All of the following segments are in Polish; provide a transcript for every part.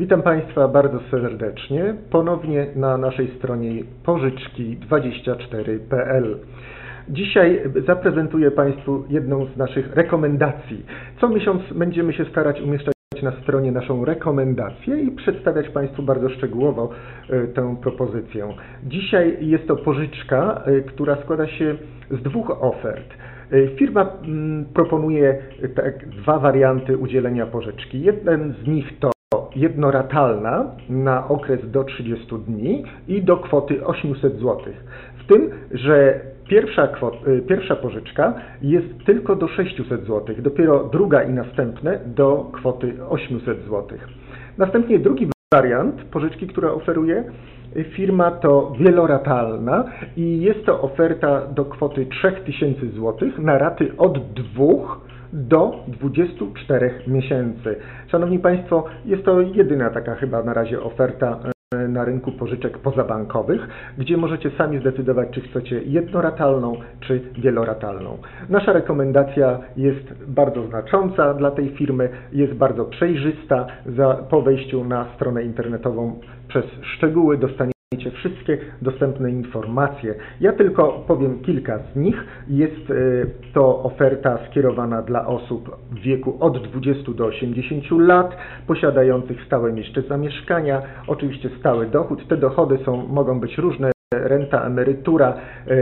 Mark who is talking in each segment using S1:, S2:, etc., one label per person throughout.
S1: Witam Państwa bardzo serdecznie ponownie na naszej stronie pożyczki24.pl. Dzisiaj zaprezentuję Państwu jedną z naszych rekomendacji. Co miesiąc będziemy się starać umieszczać na stronie naszą rekomendację i przedstawiać Państwu bardzo szczegółowo e, tę propozycję. Dzisiaj jest to pożyczka, e, która składa się z dwóch ofert. E, firma mm, proponuje tak, dwa warianty udzielenia pożyczki. Jeden z nich to jednoratalna na okres do 30 dni i do kwoty 800 zł. W tym, że pierwsza, kwot, pierwsza pożyczka jest tylko do 600 zł, dopiero druga i następne do kwoty 800 zł. Następnie drugi wariant pożyczki, która oferuje firma to wieloratalna i jest to oferta do kwoty 3000 zł na raty od 2 do 24 miesięcy. Szanowni Państwo, jest to jedyna taka chyba na razie oferta e, na rynku pożyczek pozabankowych, gdzie możecie sami zdecydować, czy chcecie jednoratalną, czy wieloratalną. Nasza rekomendacja jest bardzo znacząca dla tej firmy, jest bardzo przejrzysta. Za, po wejściu na stronę internetową przez szczegóły dostaniecie wszystkie dostępne informacje. Ja tylko powiem kilka z nich. Jest e, to oferta skierowana dla osób w wieku od 20 do 80 lat, posiadających stałe miejsce zamieszkania, oczywiście stały dochód. Te dochody są, mogą być różne renta, emerytura, e,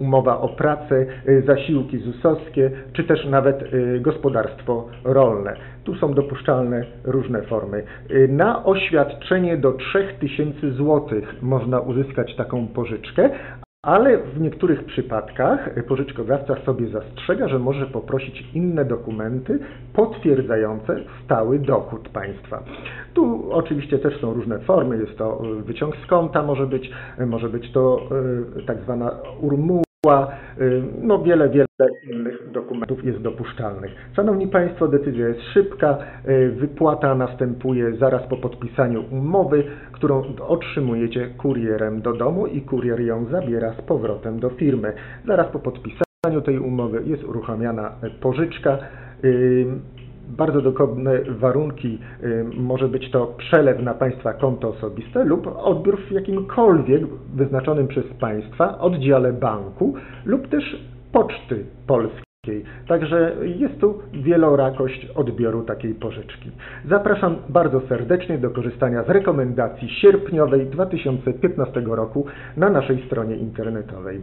S1: umowa o pracę, e, zasiłki ZUS-owskie, czy też nawet e, gospodarstwo rolne. Tu są dopuszczalne różne formy. Na oświadczenie do 3000 zł można uzyskać taką pożyczkę, ale w niektórych przypadkach pożyczkodawca sobie zastrzega, że może poprosić inne dokumenty potwierdzające stały dochód państwa. Tu oczywiście też są różne formy, jest to wyciąg z konta, może być, może być to e, tak zwana urmuła, no wiele, wiele innych dokumentów jest dopuszczalnych. Szanowni Państwo, decyzja jest szybka, wypłata następuje zaraz po podpisaniu umowy, którą otrzymujecie kurierem do domu i kurier ją zabiera z powrotem do firmy. Zaraz po podpisaniu tej umowy jest uruchamiana pożyczka. Bardzo dokładne warunki, y, może być to przelew na Państwa konto osobiste lub odbiór w jakimkolwiek wyznaczonym przez Państwa oddziale banku lub też poczty polskiej. Także jest tu wielorakość odbioru takiej pożyczki. Zapraszam bardzo serdecznie do korzystania z rekomendacji sierpniowej 2015 roku na naszej stronie internetowej.